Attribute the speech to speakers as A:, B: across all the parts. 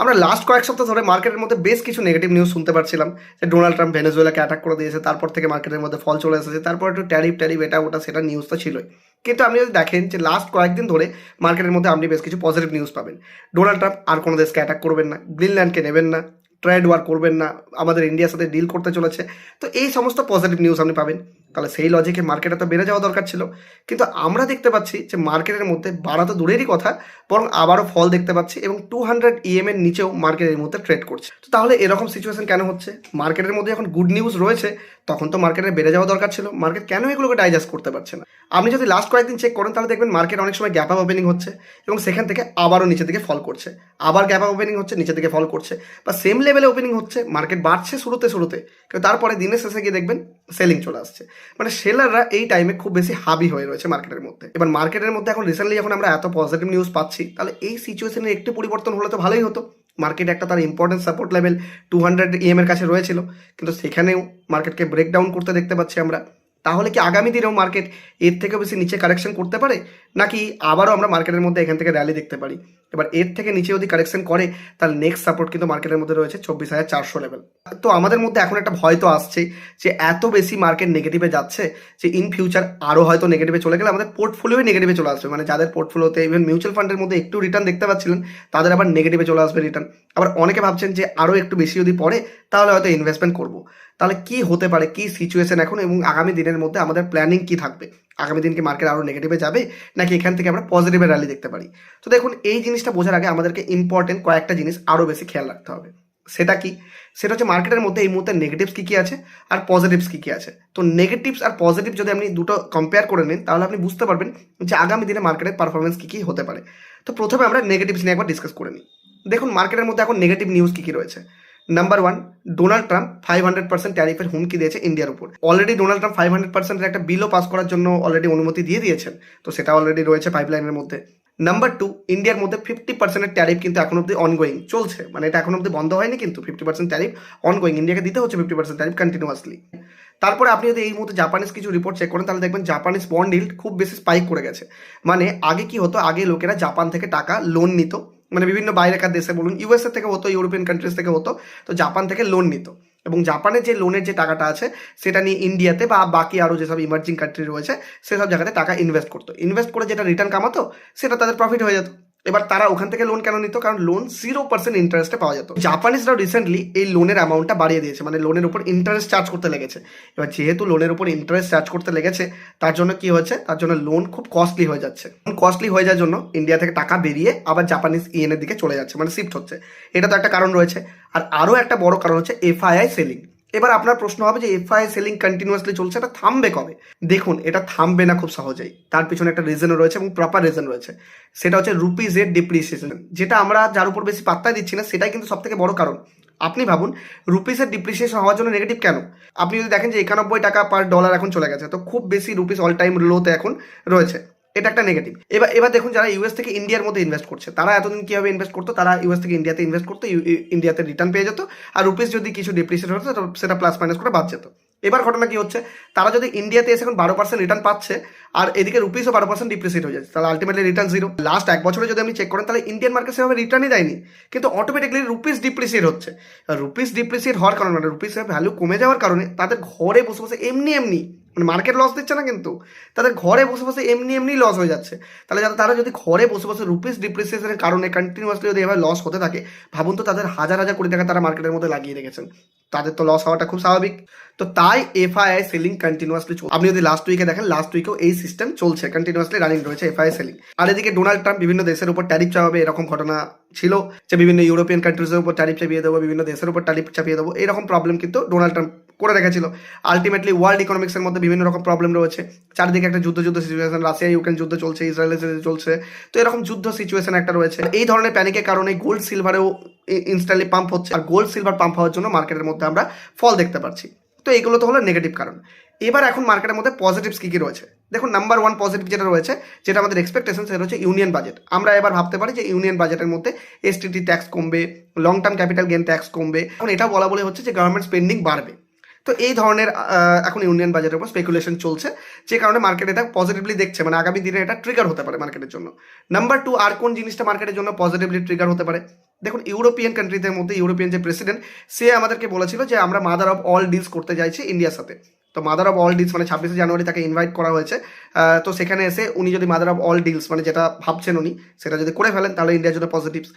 A: আমরা লাস্ট কয়েক সপ্তাহ ধরে মার্কেটের মধ্যে বেশ কিছু নেগেটিভ নিউজ শুনতে পারছিলাম। যে ডোনাল্ড ট্রাম্প ভেনেজুয়েলাকে অ্যাটাক করে দিয়েছে, তারপর থেকে মার্কেটের মধ্যে ফল চলে এসেছে, তারপর একটু ট্যারিফ ট্যারিফ এটা, ওটা, সেটা নিউজ তো ছিলই। কিন্তু আপনি যদি দেখেন যে লাস্ট কয়েকদিন ধরে মার্কেটের মধ্যে আপনি বেশ কিছু পজিটিভ নিউজ পাবেন। ডোনাল্ড ট্রাম্প আর কোনো দেশকে অ্যাটাক করবেন না গ্রিনল্যান্ডকে নেবেন না ট্রেড ওয়ার করবেন না, আমাদের ইন্ডিয়ার সাথে ডিল করতে চলেছে। তো এই সমস্ত পজিটিভ নিউজ আপনি পাবেন। তাহলে সেই লজিকে মার্কেটে তো বেড়ে যাওয়া দরকার ছিল। কিন্তু আমরা দেখতে পাচ্ছি যে মার্কেটের মধ্যে বাড়া তো দূরেরই কথা, বরং আবারও ফল দেখতে পাচ্ছি এবং টু হান্ড্রেড ইএম এর নিচেও মার্কেটের মধ্যে ট্রেড করছে। তো তাহলে এরকম সিচুয়েশন কেন হচ্ছে? মার্কেটের মধ্যে এখন গুড নিউজ রয়েছে, তখন তো মার্কেটে বেড়ে যাওয়া দরকার ছিল। মার্কেট কেন এগুলোকে ডাইজেস্ট করতে পারছে না? আপনি যদি লাস্ট কয়েকদিন চেক করেন, তাহলে দেখবেন মার্কেট অনেক সময় গ্যাপ আপ ওপেনিং হচ্ছে এবং সেখান থেকে আবারও নিচে দিকে ফল করছে। আবার গ্যাপ আপ ওপেনিং হচ্ছে নিচে দিকে ফল করছে। বা সেম লেভেলে ওপেনিং হচ্ছে মার্কেট বাড়ছে শুরুতে শুরুতে, কিন্তু তারপরে দিনের শেষে গিয়ে দেখবেন সেলিং চলে আসছে। মানে সেলাররা এই টাইমে খুব বেশি হাবি হয়ে রয়েছে মার্কেটের মধ্যে। এবার মার্কেটের মধ্যে এখন রিসেন্টলি যখন আমরা এত পজিটিভ নিউজ পাচ্ছি, তাহলে এই সিচুয়েশনে একটু পরিবর্তন হলে তো ভালোই হতো। মার্কেট একটা তার important support level two hundred EM এর কাছে রয়েছিল, কিন্তু সেখানেও মার্কেটকে ব্রেকডাউন করতে দেখতে পাচ্ছি আমরা। তাহলে কি আগামী দিনেও মার্কেট এর থেকে বেশি নিচে কারেকশন করতে পারে? নাকি আবারও আমরা মার্কেটের মধ্যে এখান থেকে র্যালি দেখতে পারি? এবার এর থেকে নিচে যদি কারেকশন করে, তাহলে নেক্সট সাপোর্ট কিন্তু মার্কেটের মধ্যে রয়েছে চব্বিশ হাজার চারশো লেভেল তো আমাদের মধ্যে এখন একটা ভয় তো আসছে যে এত বেশি মার্কেট নেগেটিভে যাচ্ছে যে ইন ফিউচার আরও হয়তো নেগেটিভে চলে গেলে আমাদের পোর্টফোলিওই নেগেটিভে চলে আসবে। মানে যাদের পোর্টফোলিওতে ইভেন মিউচুয়াল ফান্ডের মধ্যে একটু রিটার্ন দেখতে পাচ্ছিলেন, তাদের আবার নেগেটিভে চলে আসবে রিটার্ন আবার অনেকে ভাবছেন যে আরও একটু বেশি যদি পড়ে, তাহলে হয়তো ইনভেস্টমেন্ট করব। তাহলে কি হতে পারে? কি সিচুয়েশন এখন এবং আগামী দিনের মধ্যে আমাদের প্ল্যানিং কি থাকবে? আগামী দিন কি মার্কেট আরও নেগেটিভে যাবে? নাকি এখান থেকে আমরা পজিটিভের র্যালি দেখতে পারি? তো দেখুন, এই জিনিসটা বোঝার আগে আমাদেরকে ইম্পর্টেন্ট কয়েকটা জিনিস আরও বেশি খেয়াল রাখতে হবে। সেটা কি? সেটা হচ্ছে মার্কেটের মধ্যে এই মুহূর্তে নেগেটিভস কী কী আছে আর পজিটিভস কী কী আছে। তো নেগেটিভস আর পজিটিভ যদি আপনি দুটো কম্পেয়ার করে নিন, তাহলে আপনি বুঝতে পারবেন যে আগামী দিনে মার্কেটের পারফরমেন্স কী কী হতে পারে। তো প্রথমে আমরা নেগেটিভস নিয়ে একবার ডিসকাস করে নিই। দেখুন মার্কেটের মধ্যে এখন নেগেটিভ নিউজ কী কী রয়েছে? Number one Donald Trump five hundred percent ট্যারিফের হুমকি দিয়েছে ইন্ডিয়ার উপর। Already Donald Trump five hundred পার্সেন্টের একটা বিলও পাস করার জন্য অলরেডি অনুমতি দিয়ে দিয়েছেন। তো সেটা অলরেডি রয়েছে পাইপলাইনের মধ্যে। নাম্বার টু ইন্ডিয়ার মধ্যে ফিফটি পার্সেন্টের ট্যারিফ কিন্তু এখন অব্দি অনগোয়িং চলছে। মানে এটা এখন অব্দি বন্ধ হয়নি, কিন্তু ফিফটি পার্সেন্ট ট্যারিফ অনগোয়িং ইন্ডিয়াকে দিতে হচ্ছে ফিফটি পার্সেন্ট ট্যারিফ কন্টিনিউয়াসলি তারপরে আপনি যদি এই মুহূর্তে জাপানিজ কিছু রিপোর্ট চেক করেন, তাহলে দেখবেন জাপানিজ বন্ড হিল্ড খুব বেশি স্পাইক করে গেছে। মানে আগে কি হতো? আগে লোকেরা জাপান থেকে টাকা লোন নিত। মানে বিভিন্ন বাইরেকার দেশে বলুন ইউএসএ থেকে হতো ইউরোপিয়ান কান্ট্রিজ থেকে হতো, তো জাপান থেকে লোন নিত। এবং জাপানের যে লোনের যে টাকাটা আছে, সেটা নিয়ে ইন্ডিয়াতে বা বাকি আরও যেসব ইমার্জিং কান্ট্রি রয়েছে, সেসব জায়গাতে টাকা ইনভেস্ট করতো। ইনভেস্ট করে যেটা রিটার্ন কামাতো, সেটা তাদের প্রফিট হয়ে যেত। এবার তারা ওখান থেকে লোন কেন নিত? কারণ লোন জিরো পার্সেন্ট ইন্টারেস্টে পাওয়া যেত। জাপানিজরাও রিসেন্টলি এই লোনের অ্যামাউন্টটা বাড়িয়ে দিয়েছে। মানে লোনের উপর ইন্টারেস্ট চার্জ করতে লেগেছে। এবার যেহেতু লোনের উপর ইন্টারেস্ট চার্জ করতে লেগেছে, তার জন্য কি হয়েছে? তার জন্য লোন খুব কস্টলি হয়ে যাচ্ছে। কস্টলি হয়ে যাওয়ার জন্য ইন্ডিয়া থেকে টাকা বেরিয়ে আবার জাপানিজ ইএনের দিকে চলে যাচ্ছে। মানে শিফট হচ্ছে। এটা তো একটা কারণ রয়েছে। আর আরও একটা বড় কারণ হচ্ছে এফআইআই সেলিং এবার আপনার প্রশ্ন হবে যে এফআই সেলিং কন্টিনিউয়াসলি চলছে, এটা থামবে কবে? দেখুন, এটা থামবে না খুব সহজেই। তার পিছনে একটা রিজনও রয়েছে এবং প্রপার রিজন রয়েছে। সেটা হচ্ছে রুপিজ এর ডিপ্রিসিয়েশন যেটা আমরা যার উপর বেশি পাত্তাই দিচ্ছি না, সেটাই কিন্তু সব থেকে বড় কারণ। আপনি ভাবুন রুপিসের ডিপ্রিসিয়েশন হওয়ার জন্য নেগেটিভ কেন? আপনি যদি দেখেন যে একানব্বই টাকা পার ডলার এখন চলে গেছে, তো খুব বেশি রুপিস অল টাইম লোতে এখন রয়েছে। এটা একটা নেগেটিভ এবার এবার দেখুন যারা ইউএস থেকে ইন্ডিয়ার মধ্যে ইনভেস্ট করছে, তারা এতদিন কীভাবে ইনভেস্ট করতো? তারা ইউএস থেকে ইন্ডিয়াতে ইনভেস্ট করতো ইন্ডিয়াতে রিটার্ন পেয়ে যেত, আর রুপিস যদি কিছু ডিপ্রিসিয়েট হতো সেটা প্লাস মাইনাস করে বাদ যেত। এবার ঘটনা কি হচ্ছে? তারা যদি ইন্ডিয়াতে এসে এখন বারো পার্সেন্ট রিটার্ন পাচ্ছে, আর এদিকে রুপিসও বারো পার্সেন্ট ডিপ্রিসিয়েট হয়ে যাচ্ছে, তাহলে আলটিমেটলি রিটার্ন জিরো লাস্ট এক বছরে যদি আমি চেক করেন, তাহলে ইন্ডিয়ান মার্কেট সেভাবে রিটার্নই দেয়নি। কিন্তু অটোমেটিকলি রুপিস ডিপ্রিসিয়েট হচ্ছে। রুপিস ডিপ্রিসিয়েট হওয়ার কারণে মানে রুপিসের ভ্যালু কমে যাওয়ার কারণে তাদের ঘরে বসে বসে এমনি এমনি মানে মার্কেট লস দিচ্ছে না কিন্তু। তাদের ঘরে বসে বসে এমনি এমনি লস হয়ে যাচ্ছে। তাহলে যারা তারা যদি ঘরে বসে বসে রুপিস ডিপ্রিসিয়েশনের কারণে কন্টিনিউয়াসলি যদি এভাবে লস হতে থাকে, ভাবুন তো তাদের হাজার হাজার কোটি টাকা তারা মার্কেটের মধ্যে লাগিয়ে রেখেছেন। তাদের তো লস হওয়াটা খুব স্বাভাবিক। তো তাই এফআইআই সেলিং কন্টিনিউয়াসলি আপনি যদি লাস্ট উইকে দেখেন লাস্ট উইকেও এই সিস্টেম চলছে কন্টিনিউয়াসলি রানিং রয়েছে এফআইআই সেলিং আর এদিকে ডোনাল্ড ট্রাম্প বিভিন্ন দেশের উপর ট্যারিফ চাপাবে, এরকম ঘটনা ছিল। যে বিভিন্ন ইউরোপিয়ান কান্ট্রিজের উপর ট্যারিফ চাপিয়ে দেবো, বিভিন্ন দেশের উপর ট্যারিফ চাপিয়ে দেবো, এরকম প্রবলেম কিন্তু ডোনাল্ড ট্রাম্প করে রেখেছিল আলটিমেটলি ওয়ার্ল্ড ইকোনমিক্সের মধ্যে বিভিন্ন রকম প্রবলেম রয়েছে। চারিদিকে একটা যুদ্ধ যুদ্ধ সিচুয়েশন রাশিয়া, ইউক্রেন যুদ্ধ চলছে, ইসরায়েলের সাথে চলছে। তো এরকম যুদ্ধ সিচুয়েশন একটা রয়েছে। এই ধরনের প্যানিকের কারণে গোল্ড সিলভারেও ইনস্ট্যান্টলি পাম্প হচ্ছে। আর গোল্ড সিলভার পাম্প হওয়ার জন্য মার্কেটের মধ্যে আমরা ফল দেখতে পাচ্ছি। তো এগুলো তো হলো নেগেটিভ কারণ। এবার এখন মার্কেটের মধ্যে পজিটিভস কী কী রয়েছে? দেখুন নাম্বার ওয়ান পজিটিভ যেটা রয়েছে, যেটা আমাদের এক্সপেকটেশন সেটা হচ্ছে ইউনিয়ন বাজেট আমরা এবার ভাবতে পারি যে ইউনিয়ন বাজেটের মধ্যে এসটিটি ট্যাক্স কমবে long term capital gain tax কমবে। এখন এটা বলা বলে হচ্ছে যে গভর্নমেন্ট স্পেন্ডিং বাড়বে। তো এই ধরনের এখন ইউনিয়ন বাজেটের উপর স্পেকুলেশন চলছে, যে কারণে মার্কেট এটা পজিটিভলি দেখছে। মানে আগামী দিনে এটা ট্রিগার হতে পারে মার্কেটের জন্য। নাম্বার টু আর কোন জিনিসটা মার্কেটের জন্য পজিটিভলি ট্রিগার হতে পারে? দেখুন ইউরোপিয়ান কান্ট্রিদের মধ্যে ইউরোপিয়ান যে প্রেসিডেন্ট সে আমাদেরকে বলেছিল যে আমরা মাদার অফ অল ডিলস করতে চাইছি ইন্ডিয়ার সাথে। তো মাদার অফ অল ডিলস মানে ছাব্বিশে জানুয়ারি তাকে ইনভাইট করা হয়েছে। তো সেখানে এসে উনি যদি মাদার অফ অল ডিলস মানে যেটা ভাবছেন উনি, সেটা যদি করে ফেলেন, তাহলে ইন্ডিয়ার জন্য positives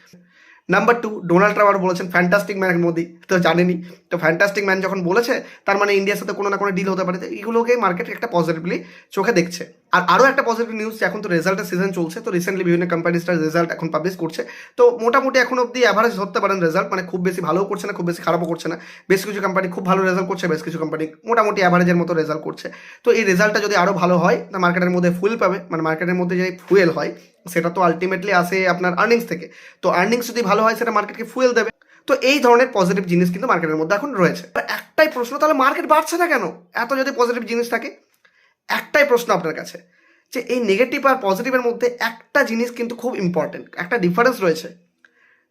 A: number two Donald Trump বলেছেন ফ্যান্টাস্টিক ম্যান মোদি তো জানেনি তো ফ্যান্টাস্টিক ম্যান যখন বলেছে, তার মানে ইন্ডিয়ার সাথে কোনো না কোনো ডিল হতে পারে। এগুলোকে মার্কেট একটা পজিটিভলি চোখে দেখছে। আর আরও একটা পজিটিভ নিউজ এখন তো রেজাল্টের সিজন চলছে, তো রিসেন্টলি বিভিন্ন কোম্পানিজটার রেজাল্ট এখন পাবলিশ করছে। তো মোটামুটি এখন অব্দি অ্যাভারেজ ধরতে পারেন রেজাল্ট মানে খুব বেশি ভালোও করছে না, খুব বেশি খারাপও করছে না। বেশ কিছু কোম্পানি খুব ভালো রেজাল্ট করছে, বেশ কিছু কোম্পানি মোটামুটি অ্যাভারেজের মতো রেজাল্ট করছে। তো এই রেজাল্টটা যদি আরও ভালো হয়, তা মার্কেটের মধ্যে ফুল পাবে মানে মার্কেটের মধ্যে যে ফুয়েল হয়, সেটা তো আলটিমেটলি আসে আপনার আর্নিংস থেকে। তো আর্নিংস যদি ভালো হয়, সেটা মার্কেটকে ফুয়েল দেবে। তো এই ধরনের পজিটিভ জিনিস কিন্তু মার্কেটের মধ্যে এখন রয়েছে। একটাই প্রশ্ন, তাহলে মার্কেট বাড়ছে না কেন? এত যদি পজিটিভ জিনিস থাকে একটাই প্রশ্ন আপনার কাছে, যে এই নেগেটিভ আর পজিটিভের মধ্যে একটা জিনিস কিন্তু খুব ইম্পর্টেন্ট একটা ডিফারেন্স রয়েছে।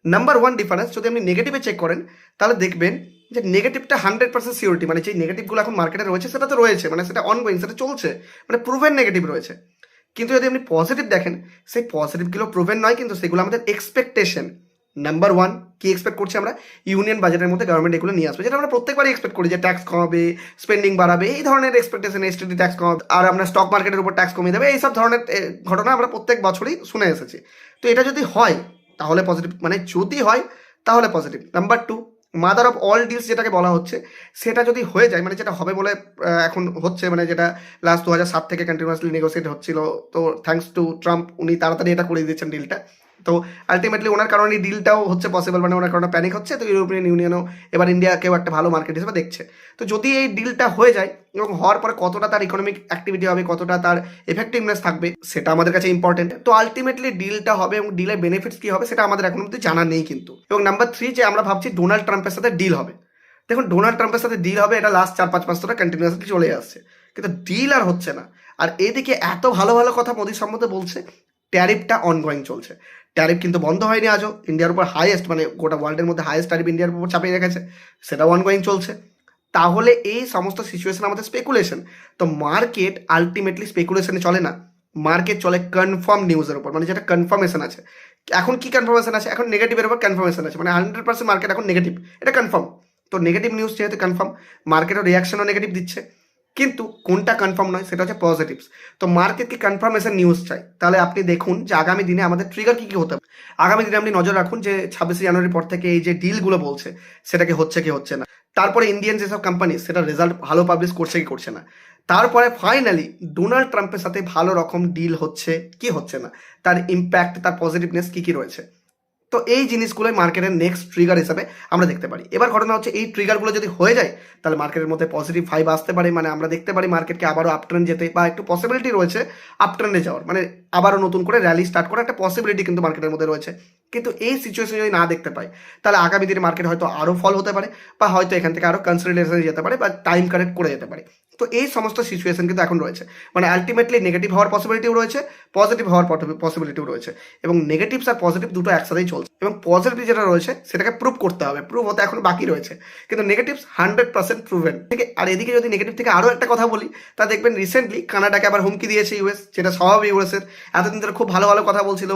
A: নাম্বার ওয়ান ডিফারেন্স যদি আপনি নেগেটিভে চেক করেন, তাহলে দেখবেন যে নেগেটিভটা হান্ড্রেড পার্সেন্ট সিওরিটি মানে যে নেগেটিভগুলো এখন মার্কেটে রয়েছে, সেটা তো রয়েছে মানে সেটা অনগোয়িং সেটা চলছে মানে প্রুভেন নেগেটিভ রয়েছে। কিন্তু যদি আপনি পজিটিভ দেখেন, সেই পজিটিভগুলো প্রুভেন নয়, কিন্তু সেগুলো আমাদের এক্সপেকটেশন নাম্বার ওয়ান কি এক্সপেক্ট করছি আমরা? ইউনিয়ন বাজেটের মধ্যে গভর্নমেন্ট এগুলো নিয়ে আসবে। যেটা আমরা প্রত্যেকবারই এক্সপেক্ট করি যে ট্যাক্স কমাবে স্পেন্ডিং বাড়াবে, এই ধরনের এক্সপেকটেশন এসটিডি ট্যাক্স কমাবে, আর আমরা স্টক মার্কেটের উপর ট্যাক্স কমিয়ে দেবে, এইসব ধরনের ঘটনা আমরা প্রত্যেক বছরই শুনে এসেছি। তো এটা যদি হয়, তাহলে পজিটিভ মানে যদি হয়, তাহলে positive number two mother of all deals যেটাকে বলা হচ্ছে, সেটা যদি হয়ে যায় মানে যেটা হবে বলে এখন হচ্ছে মানে যেটা লাস্ট দু হাজার সাত থেকে কন্টিনিউয়াসলি নেগোসিয়েট হচ্ছিল, তো থ্যাঙ্কস টু ট্রাম্প উনি তাড়াতাড়ি এটা করে দিয়েছেন ডিলটা তো আলটিমেটলি ওনার কারণে ডিলটাও হচ্ছে পসিবল মানে ওনার কারণে প্যানিক হচ্ছে, তো ইউরোপিয়ান ইউনিয়নও এবার ইন্ডিয়াকেও একটা ভালো মার্কেট হিসেবে দেখছে। তো যদি এই ডিলটা হয়ে যায় এবং হওয়ার পরে কতটা তার ইকোনমিক অ্যাক্টিভিটি হবে, কতটা তার এফেক্টিভনেস থাকবে, সেটা আমাদের কাছে ইম্পর্টেন্ট তো আলটিমেটলি ডিলটা হবে এবং ডিলের বেনিফিটস কী হবে, সেটা আমাদের এখন অব্দি জানা নেই কিন্তু। এবং নাম্বার থ্রি যে আমরা ভাবছি ডোনাল্ড ট্রাম্পের সাথে ডিল হবে। দেখুন ডোনাল্ড ট্রাম্পের সাথে ডিল হবে, এটা লাস্ট চার, পাঁচ মাস ধরে কন্টিনিউয়াসলি চলে আসছে। কিন্তু ডিল আর হচ্ছে না। আর এদিকে এত ভালো ভালো কথা মোদির সম্বন্ধে বলছে ট্যারিফটা অনগোয়িং চলছে। ট্যারিফ কিন্তু বন্ধ হয়নি আজও। ইন্ডিয়ার উপর হাইয়েস্ট মানে গোটা ওয়ার্ল্ডের মধ্যে হাইয়েস্ট ট্যারিফ ইন্ডিয়ার উপর চাপিয়ে রেখেছে। সেটাও অনগোয়িং চলছে। তাহলে এই সমস্ত সিচুয়েশন আমাদের স্পেকুলেশন তো মার্কেট আলটিমেটলি স্পেকুলেশনে চলে না। মার্কেট চলে কনফার্ম নিউজের উপর মানে যেটা কনফার্মেশন আছে। এখন কি কনফার্মেশন আছে? এখন নেগেটিভের উপর কনফার্মেশন আছে। মানে হান্ড্রেড পার্সেন্ট মার্কেট এখন নেগেটিভ এটা কনফার্ম তো নেগেটিভ নিউজ যেহেতু কনফার্ম মার্কেটের রিয়াকশনও নেগেটিভ দিচ্ছে। কিন্তু কোনটা কনফার্ম নয় সেটা হচ্ছে পজিটিভস তো মার্কেটকে কনফার্মেশন নিউজ চাই। তাহলে আপনি দেখুন যে আগামী দিনে আমাদের ট্রিগার কী কী হতে পারে। আগামী দিনে আপনি নজর রাখুন যে ছাব্বিশে জানুয়ারির পর থেকে এই যে ডিলগুলো বলছে, সেটাকে হচ্ছে কি হচ্ছে না। তারপরে ইন্ডিয়ান যেসব কোম্পানি সেটা রেজাল্ট ভালো পাবলিশ করছে কি করছে না। তারপরে ফাইনালি ডোনাল্ড ট্রাম্পের সাথে ভালো রকম ডিল হচ্ছে কি হচ্ছে না। তার ইম্প্যাক্ট তার পজিটিভনেস কি কি রয়েছে। তো এই জিনিসগুলোই মার্কেটের নেক্সট ট্রিগার হিসাবে আমরা দেখতে পারি। এবার ঘটনা হচ্ছে, এই ট্রিগারগুলো যদি হয়ে যায়, তাহলে মার্কেটের মধ্যে পজিটিভ ফাইভ আসতে পারে। মানে আমরা দেখতে পারি মার্কেটকে আবারও আপট্রেন্ড যেতে বা একটু পসিবিলিটি রয়েছে আপট্রেন্ডে যাওয়ার। মানে আবারও নতুন করে র্যালি স্টার্ট করার একটা পসিবিলিটি কিন্তু মার্কেটের মধ্যে রয়েছে। কিন্তু এই সিচুয়েশন যদি না দেখতে পাই, তাহলে আগামী দিনে মার্কেট হয়তো আরও ফল হতে পারে বা হয়তো এখান থেকে আরও কনসিডারেশনে যেতে পারে বা টাইম কারেক্ট করে যেতে পারে। তো এই সমস্ত সিচুয়েশন কিন্তু এখন রয়েছে। মানে আলটিমেটলি নেগেটিভ হওয়ার পসিবিলিটিও রয়েছে পজিটিভ হওয়ার পসিবিলিটিও রয়েছে। এবং নেগেটিভস আর পজিটিভ দুটো একসাথেই চলছে। এবং পজিটিভ যেটা রয়েছে, সেটাকে প্রুভ করতে হবে। প্রুভ হতে এখন বাকি রয়েছে। কিন্তু নেগেটিভস হান্ড্রেড পার্সেন্ট প্রুভেন ঠিক আছে? আর এদিকে যদি নেগেটিভ থেকে আরও একটা কথা বলি, তা দেখবেন রিসেন্টলি কানাডাকে আবার হুমকি দিয়েছে ইউএস যেটা স্বভাব ইউএসের এতদিন ধরে খুব ভালো ভালো কথা বলছিল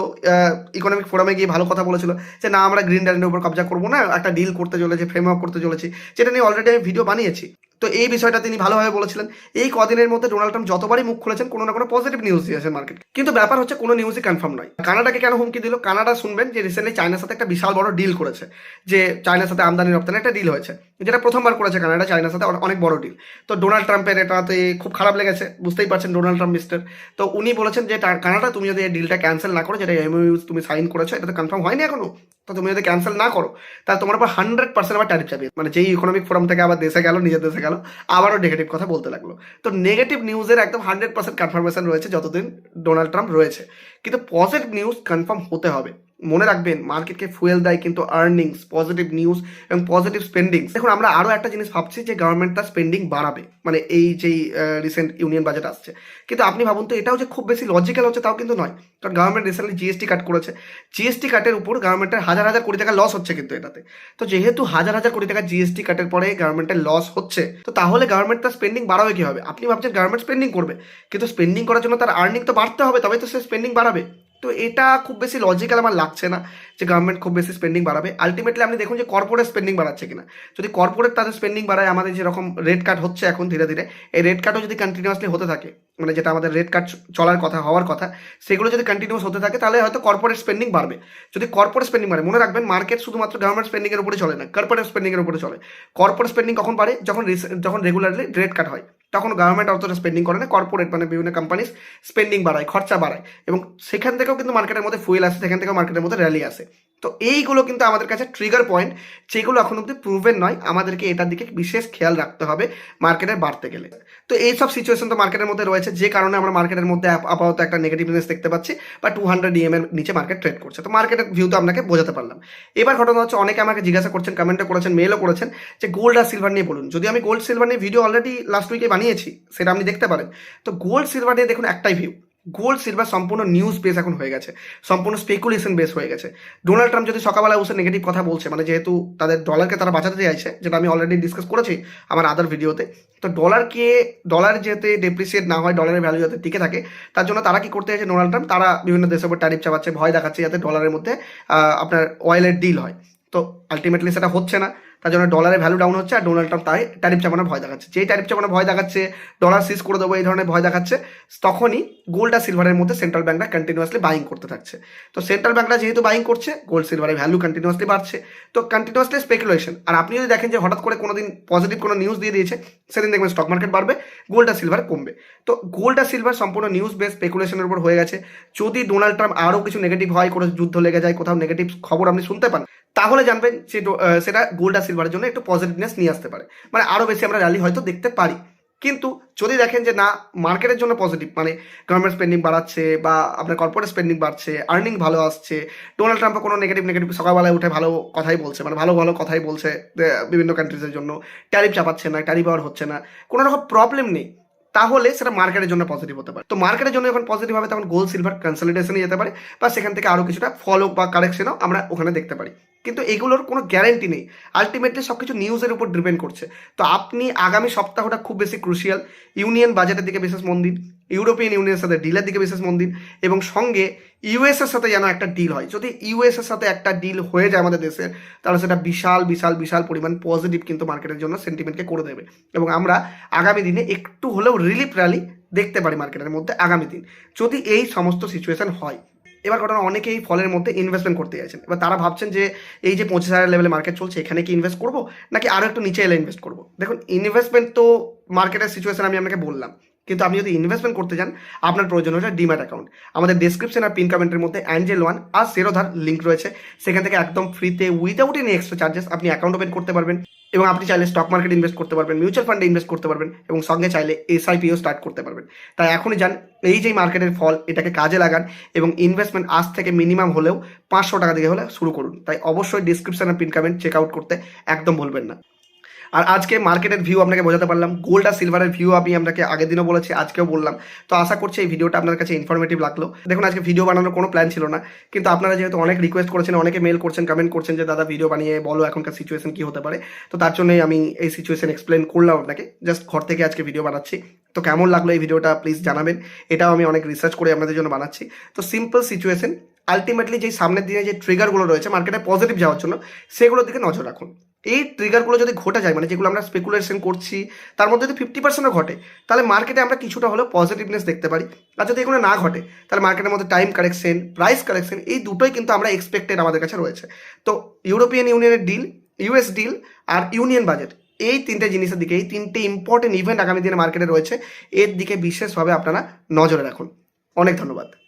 A: ইকোনমিক ফোরামে গিয়ে ভালো কথা বলেছিল যে, না, আমরা গ্রিন ল্যান্ডের উপর কবজা করব না। একটা ডিল করতে চলেছি ফ্রেমওয়ার্ক করতে চলেছি। যেটা নিয়ে অলরেডি আমি ভিডিও বানিয়েছি। তো এই বিষয়টা তিনি ভালোভাবে বলেছিলেন। এই কদিনের মধ্যে ডোনাল্ড ট্রাম্প যতবারই মুখ খুলেছেন, কোনো না কোনো পজিটিভ নিউজ দিয়েছেন মার্কেট কিন্তু ব্যাপার হচ্ছে, কোনো নিউজই কনফার্ম নয়। কানাডাকে কেন হুমকি দিল? কানাডা শুনবেন যে রিসেন্টলি চায়নার সাথে একটা বিশাল বড় ডিল করেছে, যে চায়নার সাথে আমদানি রপ্তানি একটা ডিল হয়েছে, যেটা প্রথমবার করেছে কানাডা চায়নার সাথে অনে- অনেক বড় ডিল তো ডোনাল্ড ট্রাম্পের এটাতে খুব খারাপ লেগেছে, বুঝতেই পারছেন ডোনাল্ড ট্রাম্প মিস্টার তো উনি বলেছেন যে কানাডা, তুমি যদি এই ডিলটা ক্যান্সেল না করো, যেটা এমইউজ তুমি সাইন করেছ এটা তো কনফার্ম হয়নি এখনও। তো তুমি যদি ক্যান্সেল না করো, তাহলে তোমার উপর হান্ড্রেড পার্সেন্ট আবার ট্যারিফ চাপিয়ে মানে যেই ইকোনমিক ফোরাম থেকে আবার দেশে গেল, নিজের দেশে গেল, আবারও নেগেটিভ কথা বলতে লাগল। তো নেগেটিভ নিউজের একদম হান্ড্রেড পার্সেন্ট কনফার্মেশন রয়েছে যতদিন ডোনাল্ড ট্রাম্প রয়েছে। কিন্তু পজিটিভ নিউজ কনফার্ম হতে হবে। মনে রাখবেন মার্কেটকে ফুয়েল দেয় কিন্তু আর্নিংস পজিটিভ নিউজ এবং পজিটিভ স্পেন্ডিং দেখুন, আমরা আরও একটা জিনিস ভাবছি যে গভর্নমেন্ট তার স্পেন্ডিং বাড়াবে মানে এই যেই রিসেন্ট ইউনিয়ন বাজেট আসছে। কিন্তু আপনি ভাবুন তো, এটাও যে খুব বেশি লজিক্যাল হচ্ছে তাও কিন্তু নয়। কারণ গভর্নমেন্ট রিসেন্টলি জিএসটি কাট করেছে। জিএসটি কাটের উপর গভর্নমেন্টের হাজার হাজার কোটি টাকা লস হচ্ছে কিন্তু এটাতে। তো যেহেতু হাজার হাজার কোটি টাকা জিএসটি কাটের পরে গভর্নমেন্টের লস হচ্ছে, তো তাহলে গভর্নমেন্ট তার স্পেন্ডিং বাড়াবে কি হবে আপনি ভাবছেন গভর্নমেন্ট স্পেন্ডিং করবে, কিন্তু স্পেন্ডিং করার জন্য তার আর্নিং তো বাড়তে হবে তবে তো সে স্পেন্ডিং বাড়াবে। তো এটা খুব বেশি লজিক্যাল আমার লাগছে না যে গভর্নমেন্ট খুব বেশি স্পেন্ডিং বাড়াবে। আলটিমেটলি আপনি দেখুন যে কর্পোরেট স্পেন্ডিং বাড়াচ্ছে কিনা। যদি কর্পোরেট তাদের স্পেন্ডিং বাড়ায়, আমাদের যেরকম রেড কার্ড হচ্ছে এখন ধীরে ধীরে, এই রেড কার্ডও যদি কন্টিনিউয়াসলি হতে থাকে মানে যেটা আমাদের রেড কার্ড চলার কথা, হওয়ার কথা, সেগুলো যদি কন্টিনিউস হতে থাকে, তাহলে হয়তো কর্পোরেট স্পেন্ডিং বাড়বে। যদি কর্পোরেট স্পেন্ডিং বাড়ে, মনে রাখবেন মার্কেট শুধুমাত্র গভর্নমেন্ট স্পেন্ডিংয়ের উপরে চলে না কর্পোরেট স্পেন্ডিংয়ের উপরে চলে। কর্পোরেট স্পেন্ডিং কখন বাড়ে? যখন যখন রেগুলারলি রেড কাট হয়। তখন গভর্নমেন্ট অতটা স্পেন্ডিং করে না কর্পোরেট মানে বিভিন্ন কোম্পানিস স্পেন্ডিং বাড়ায়, খরচা বাড়ায় এবং সেখান থেকেও কিন্তু মার্কেটের মধ্যে ফুয়েল আসে, সেখান থেকেও মার্কেটের মধ্যে র্যালি আসে। তো এইগুলো কিন্তু আমাদের কাছে ট্রিগার পয়েন্ট যেগুলো এখন অব্দি প্রুভেন নয়, আমাদেরকে এটার দিকে বিশেষ খেয়াল রাখতে হবে মার্কেটে বাড়তে গেলে। তো এইসব সিচুয়েশন তো মার্কেটের মধ্যে রয়েছে, যে কারণে আমরা মার্কেটের মধ্যে আপাতত একটা নেগেটিভনেস দেখতে পাচ্ছি, বা টু হান্ড্রেড ডিএম এর নিচে মার্কেট ট্রেড করছে। তো মার্কেটের ভিউ তো আপনাকে বোঝাতে পারলাম। এবার ঘটনা হচ্ছে, অনেকে আমাকে জিজ্ঞাসা করছেন কমেন্টও করেছেন মেলও করেছেন, যে গোল্ড আর সিলভার নিয়ে বলুন। যদি আমি গোল্ড সিলভার নিয়ে ভিডিও অলরেডি লাস্ট উইকে বানিয়েছি, সেটা আপনি দেখতে পারেন। তো গোল্ড সিলভার নিয়ে দেখুন একটাই ভিউ গোল্ড, সিলভার সম্পূর্ণ নিউজ বেস এখন হয়ে গেছে। সম্পূর্ণ স্পেকুলেশন বেস হয়ে গেছে। ডোনাল্ড ট্রাম্প যদি সকালবেলা বসে নেগেটিভ কথা বলছে মানে যেহেতু তাদের ডলারকে তারা বাঁচাতে চাইছে, যেটা আমি অলরেডি ডিসকাস করেছি আমার আদার ভিডিওতে তো ডলারকে ডলার যাতে ডেপ্রিসিয়েট না হয় ডলারের ভ্যালু যাতে টিকে থাকে, তার জন্য তারা কি করতে চাইছে ডোনাল্ড ট্রাম্প? তারা বিভিন্ন দেশের উপর ট্যারিফ চাপাচ্ছে, ভয় দেখাচ্ছে যাতে ডলারের মধ্যে আপনার অয়েলের ডিল হয়। তো আলটিমেটলি সেটা হচ্ছে না। তার জন্য ডলারের ভ্যালু ডাউন হচ্ছে আর ডোনাল্ড ট্রাম্প তাই ট্যারিফ চাপানোর ভয় দেখাচ্ছে। যেই ট্যারিফ চাপানোর ভয় দেখাচ্ছে ডলার সিজ করে দেবো, এই ধরনের ভয় দেখাচ্ছে, তখনই গোল্ড আর সিলভারের মধ্যে সেন্ট্রাল ব্যাংকরা কন্টিনিউয়াসলি বাইং করতে থাকছে। তো সেন্ট্রাল ব্যাংকরা যেহেতু বাইং করছে গোল্ড সিলভারের ভ্যালু কন্টিনিউয়াসলি বাড়ছে। তো কন্টিনিউয়াসলি স্পেকুলেশন আর আপনি যদি দেখেন যে হঠাৎ করে কোনো দিন পজিটিভ কোনো নিউজ দিয়ে দিয়েছে, সেদিন দেখবেন স্টক মার্কেট বাড়বে গোল্ড আর সিলভার কমবে। তো গোল্ড আর সিলভার সম্পূর্ণ নিউজ বেস স্পেকুলেশনের উপর হয়ে গেছে। যদি ডোনাল্ড ট্রাম্প আরও কিছু নেগেটিভ হয়, কোনো যুদ্ধ লেগে যায়, কোথাও নেগেটিভ খবর আপনি শুনতে পান, তাহলে জানবেন যে সেটা গোল্ড আর সিলভারের জন্য একটু পজিটিভনেস নিয়ে আসতে পারে। মানে আরও বেশি আমরা র্যালি হয়তো দেখতে পারি। কিন্তু যদি দেখেন যে না মার্কেটের জন্য পজিটিভ মানে গভর্নমেন্ট স্পেন্ডিং বাড়াচ্ছে বা আপনার কর্পোরেট স্পেন্ডিং বাড়ছে আর্নিং ভালো আসছে ডোনাল্ড ট্রাম্প কোনো নেগেটিভ নেগেটিভ সকালবেলায় উঠে ভালো কথাই বলছে মানে ভালো ভালো কথাই বলছে বিভিন্ন কান্ট্রিজের জন্য। ট্যারিফ চাপাচ্ছে না ট্যারিফ আর হচ্ছে না, কোনো রকম প্রবলেম নেই। তাহলে সেটা মার্কেটের জন্য পজিটিভ হতে পারে। তো মার্কেটের জন্য যখন পজিটিভ হবে, তখন গোল্ড সিলভার কনসলিডেশনে যেতে পারে, বা সেখান থেকে আরও কিছুটা ফলো বা কারেকশনও আমরা ওখানে দেখতে পারি। কিন্তু এগুলোর কোনো গ্যারেন্টি নেই। আলটিমেটলি সব কিছু নিউজের উপর ডিপেন্ড করছে। তো আপনি আগামী সপ্তাহটা খুব বেশি ক্রুশিয়াল ইউনিয়ন বাজেটের দিকে বিশেষ মন দিন ইউরোপিয়ান ইউনিয়নের সাথে ডিলের দিকে বিশেষ মন দিন এবং সঙ্গে ইউএস এর সাথে যেন একটা ডিল হয়। যদি ইউএস এর সাথে একটা ডিল হয়ে যায় আমাদের দেশের তাহলে সেটা বিশাল বিশাল বিশাল পরিমাণ পজিটিভ কিন্তু মার্কেটের জন্য সেন্টিমেন্টকে করে দেবে। এবং আমরা আগামী দিনে একটু হলেও রিলিফ র্যালি দেখতে পারি মার্কেটের মধ্যে আগামী দিন। যদি এই সমস্ত সিচুয়েশন হয় এবার ঘটনা অনেকেই ফলের মধ্যে ইনভেস্টমেন্ট করতে চাইছেন। এবার তারা ভাবছেন যে এই যে পঁচিশ হাজার লেভেলে মার্কেট চলছে, এখানে কি ইনভেস্ট করব? নাকি আরও একটু নিচে এলে ইনভেস্ট করব? দেখুন ইনভেস্টমেন্ট তো মার্কেটের সিচুয়েশন আমি আপনাকে বললাম। কিন্তু আপনি যদি ইনভেস্টমেন্ট করতে চান আপনার প্রয়োজন হচ্ছে ডিম্যাট অ্যাকাউন্ট আমাদের ডিসক্রিপশন আর পিন কমেন্টের মধ্যে অ্যাঞ্জেল ওয়ান আর সেরোধার লিঙ্ক রয়েছে। সেখান থেকে একদম ফ্রিতে উইদাউট এনি এক্সট্রা চার্জেস আপনি অ্যাকাউন্ট ওপেন করতে পারবেন। এবং আপনি চাইলে স্টক মার্কেট ইনভেস্ট করতে পারবেন মিউচুয়াল ফান্ডে ইনভেস্ট করতে পারবেন এবং সঙ্গে চাইলে এসআইপিও স্টার্ট করতে পারবেন। তাই এখনই যান, এই যে মার্কেটের ফল, এটাকে কাজে লাগান এবং ইনভেস্টমেন্ট আজ থেকে মিনিমাম হলেও পাঁচশো টাকা থেকে হলে শুরু করুন। তাই অবশ্যই ডিসক্রিপশানে পিন কমেন্ট চেক আউট করতে একদম ভুলবেন না। আর আজকে মার্কেটের ভিউ আপনাকে বোঝাতে পারলাম। গোল্ড আর সিলভারের ভিউ আমি আপনাকে আগের দিনও বলেছি, আজকেও বললাম। তো আশা করছি এই ভিডিওটা আপনার কাছে ইনফরমেটিভ লাগল। দেখুন, আজকে ভিডিও বানানোর কোনো প্ল্যান ছিল না। কিন্তু আপনারা যেহেতু অনেক রিকোয়েস্ট করেছেন, অনেকে মেল করছেন কমেন্ট করছেন যে, দাদা ভিডিও বানিয়ে বলো এখনকার সিচুয়েশন কি হতে পারে? তো তার জন্যই আমি এই সিচুয়েশন এক্সপ্লেন করলাম আপনাকে। জাস্ট ঘর থেকে আজকে ভিডিও বানাচ্ছি। তো কেমন লাগল এই ভিডিওটা প্লিজ জানাবেন। এটাও আমি অনেক রিসার্চ করে আপনাদের জন্য বানাচ্ছি। তো সিম্পল সিচুয়েশন আলটিমেটলি যে সামনের দিনে যে ট্রিগারগুলো রয়েছে মার্কেটে পজিটিভ যাওয়ার জন্য, সেগুলোর দিকে নজর রাখুন। এই ট্রিগারগুলো যদি ঘটে যায় মানে যেগুলো আমরা স্পেকুলেশন করছি, তার মধ্যে যদি ফিফটি পার্সেন্টও ঘটে, তাহলে মার্কেটে আমরা কিছুটা হলেও পজিটিভনেস দেখতে পারি। আর যদি এগুলো না ঘটে, তাহলে মার্কেটের মধ্যে টাইম কারেকশন প্রাইস কারেকশন এই দুটোই কিন্তু আমরা এক্সপেক্টেড আমাদের কাছে রয়েছে। তো ইউরোপিয়ান ইউনিয়নের ডিল ইউএস ডিল আর ইউনিয়ন বাজেট এই তিনটে জিনিসের দিকে, এই তিনটে ইম্পর্টেন্ট ইভেন্ট আগামী দিনে মার্কেটে রয়েছে। এর দিকে বিশেষভাবে আপনারা নজরে রাখুন। অনেক ধন্যবাদ।